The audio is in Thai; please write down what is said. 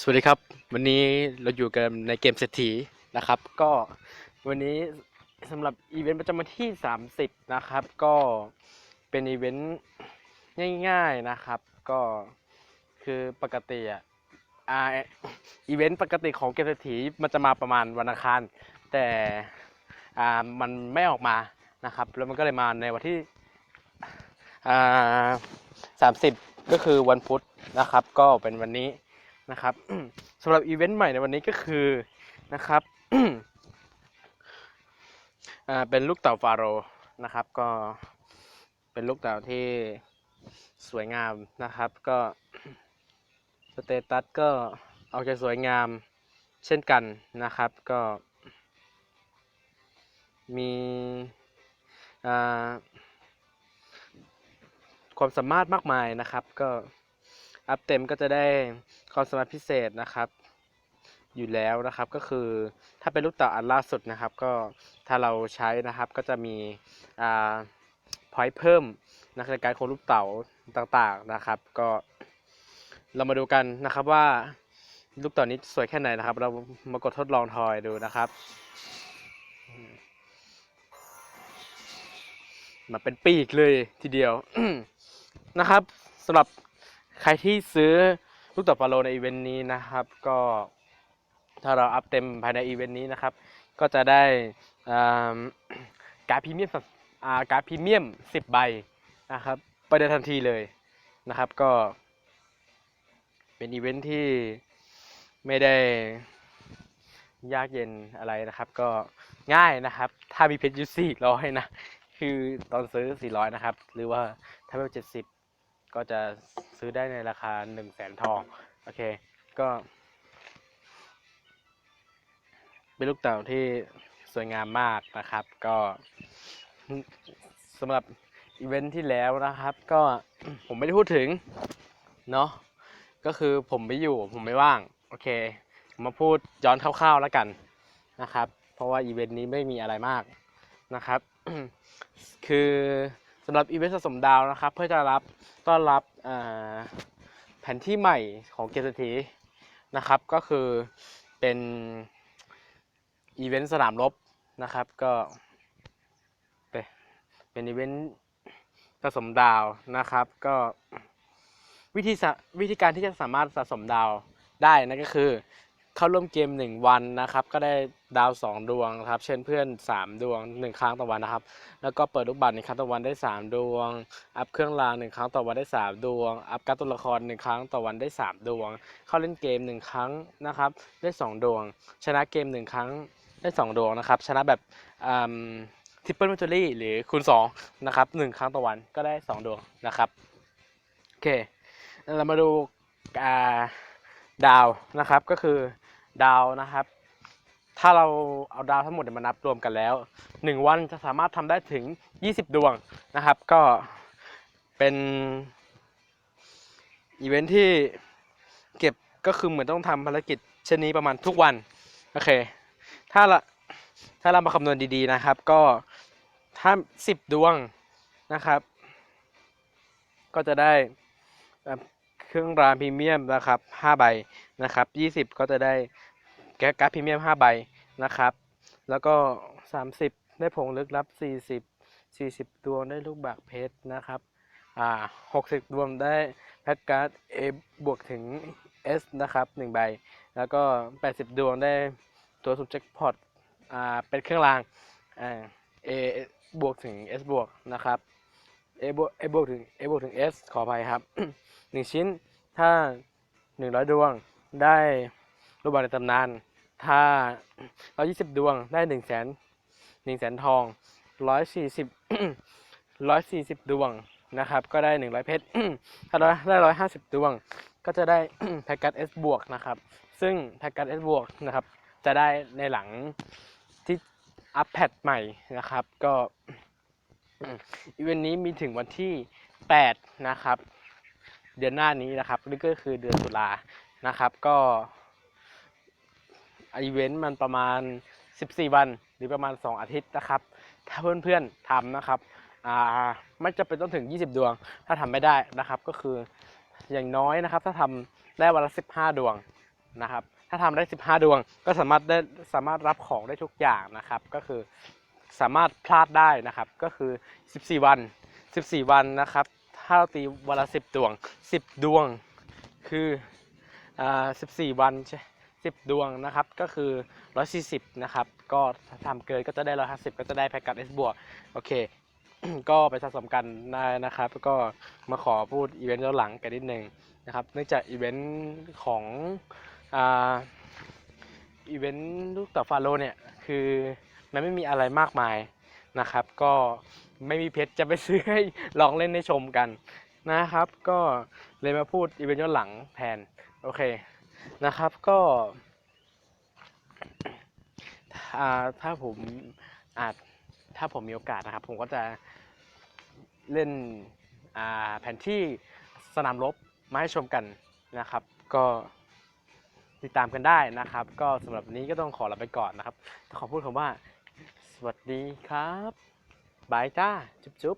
สวัสดีครับ วันนี้เราอยู่กันในเกมเศรษฐีนะครับ ก็วันนี้สำหรับอีเวนต์ประจำวันที่ 30 นะครับ ก็เป็นอีเวนต์ง่ายๆนะครับ ก็คือปกติอะอ่าอีเวนต์ปกติของเกมเศรษฐีมันจะมาประมาณวันอังคาร แต่อ่ามันไม่ออกมานะครับ แล้วมันก็เลยมาในวันที่อ่า30 ก็คือวันพุธนะครับ ก็เป็นวันนี้ นะครับสำหรับอีเวนต์ใหม่ในวันนี้ก็คือนะครับเป็นลูกเต่าฟาโรห์นะครับ ก็เป็นลูกเต่าที่สวยงามนะครับ ก็สเตตัสก็เอาใจสวยงามเช่นกันนะครับ ก็ มีความสามารถมากมายนะครับ ก็ อัพเต็มก็จะได้ความสามารถพิเศษนะครับ อยู่แล้วนะครับก็คือถ้าเป็นลูกเต่าอันล่าสุดนะครับ ก็ถ้าเราใช้นะครับก็จะมีอ่าพอยต์เพิ่มนะในการโคนลูกเต่าต่างๆนะครับ ก็เรามาดูกันนะครับว่าลูกเต่านี้สวยแค่ไหนนะครับ เรามากดทดลองทอยดูนะครับมาเป็นปีกเลยทีเดียวนะครับสำหรับ ใครที่ซื้อลูกเต่าฟาโลในอีเวนต์นี้นะครับ ก็ถ้าเราอัพเต็มภายในอีเวนต์นี้นะครับ ก็จะได้การ์ดพรีเมียมการ์ดพรีเมียม 10 ใบนะครับ ไปได้ทันทีเลยนะครับก็เป็นอีเวนต์ที่ไม่ได้ยากเย็นอะไรนะครับ ก็ง่ายนะครับ ถ้ามีเพชรอยูสี่ร้อยนะ คือตอนซื้อ400นะครับ หรือว่าถ้าเป็น70 ก็จะซื้อได้ในราคา1 0 0 0 0แสนทอง โอเค ก็ เป็นลูกเต่าที่สวยงามมากนะครับ ก็สำหรับอีเวนท์ที่แล้วนะครับ ก็ผมไม่ได้พูดถึง เนาะก็คือผมไม่อยู่ผมไม่ว่าง โอเคมมาพูดย้อนคร่าวๆแล้วกันนะครับ เพราะว่าอีเวนต์นี้ไม่มีอะไรมากนะครับ คือ สำหรับอีเวนต์สะสมดาวนะครับ เพื่อจะรับต้อนรับแผนที่ใหม่ของเกมเศรษฐีนะครับ ก็คือเป็นอีเวนต์สนามรบนะครับ ก็เป็นเป็นอีเวนต์สะสมดาวนะครับ ก็วิธีวิธีการที่จะสามารถสะสมดาวได้นั่นก็คือเข้าร่วมเกม 1 วันนะครับ ก็ได้ ดาว 2 ดวงครับ เช่นเพื่อน 3 ดวง 1 ครั้งต่อวันนะครับ แล้วก็เปิดลูกบัตร1ครั้งต่อวันได้ 3 ดวง อัพเครื่องราง1ครั้งต่อวันได้ 3 ดวง อัพการ์ดตัวละคร 1 ครั้งต่อวันได้ 3 ดวง เข้าเล่นเกม 1 ครั้งนะครับได้ 2 ดวง ชนะเกม 1 ครั้งได้ 2 ดวงนะครับ ชนะแบบทิปเปิลมัตเตอรี่หรือคูณ2นะครับ1ครั้งต่อวันก็ได้ 2 ดวงนะครับโอเคเรามาดูดาวนะครับก็คือดาวนะครับ ถ้าเราเอาดาวทั้งหมดมานับรวมกันแล้ว 1 วันจะสามารถทำได้ถึง 20 ดวงนะครับ ก็เป็นอีเวนท์ที่เก็บก็คือเหมือนต้องทำภารกิจเช่นนี้ประมาณทุกวัน โอเค ถ้าละถ้าเรามาคำนวณดีๆนะครับ ก็ถ้า 10 ดวงนะครับ ก็จะได้เอ่อเครื่องรางพรีเมียมนะครับ5ใบนะครับ 20 ก็จะได้ แก๊สการ์ดพรีเมียม5ใบนะครับ แล้วก็ 30 ได้ผงลึกลับ 40 40 ดวงได้ลูกบากเพชรนะครับอ่า60 ดวงได้แพ็กการ์ด A บวกถึง S นะครับ1ใบ แล้วก็ 80 ดวงได้ตัวสุ่มแจ็คพอตอ่าเป็นเครื่องรางอ่า A บวกถึง S บวกนะครับ A บวก A บวกถึง A บวกถึง S ขออภัยครับหนึ่งชิ้นถ้า 100 ดวงได้รูปบัตรในตำนาน ถ้า120ดวงได้1 0 0 0 0แสน1แสนทอง140 140ดวงนะครับ ก็ได้100เพชรถ้าได้150ดวง ก็จะได้แพ็กกัสบวกนะครับ ซึ่งแพ็กกัสบวกนะครับ จะได้ในหลังที่อัปแพดใหม่นะครับ ก็อีเวนต์นี้มีถึงวันที่ 8 นะครับ เดือนหน้านี้นะครับนี่ก็คือเดือนตุลานะครับ ก็ อีเวนต์มันประมาณ 14 วัน หรือประมาณ 2 อาทิตย์นะครับ ถ้าเพื่อนๆทำนะครับอ่าไม่จะเป็นต้องถึง 20 ดวง ถ้าทำไม่ได้นะครับ ก็คืออย่างน้อยนะครับ ถ้าทำได้วันละ 15 ดวงนะครับ ถ้าทำได้ 15 ดวง ก็สามารถได้สามารถรับของได้ทุกอย่างนะครับ ก็คือสามารถพลาดได้นะครับ ก็คือ 14 วัน 14 วันนะครับ ถ้าเราตีวันละ 10 ดวง 10 ดวง คืออ่า14 วันใช่ 10 ดวงนะครับ ก็คือ 140 นะครับ ก็ทำเกินก็จะได้ 150 ก็จะได้แพ็กกัด S บวกโอเค ก็ไปสะสมกันได้นะครับ ก็มาขอพูดอีเวนต์ย้อนหลังกันนิดนึงนะครับ เนื่องจากอีเวนต์ของอ่าอีเวนต์ลูกเต่อฟาโลเนี่ย คือมันไม่มีอะไรมากมายนะครับ ก็ไม่มีเพชรจะไปซื้อให้ลองเล่นให้ชมกันนะครับ ก็เลยมาพูดอีเวนต์ย้อนหลังแทน โอเค นะครับก็อ่าถ้าผมอาจถ้าผมมีโอกาสนะครับ ผมก็จะเล่นแผนที่สนามรบมาให้ชมกันนะครับ ก็ติดตามกันได้นะครับ ก็สำหรับนนี้ก็ต้องขอลาไปก่อนนะครับขอพูดคำว่า สวัสดีครับบายจ้า จุ๊บจุ๊บ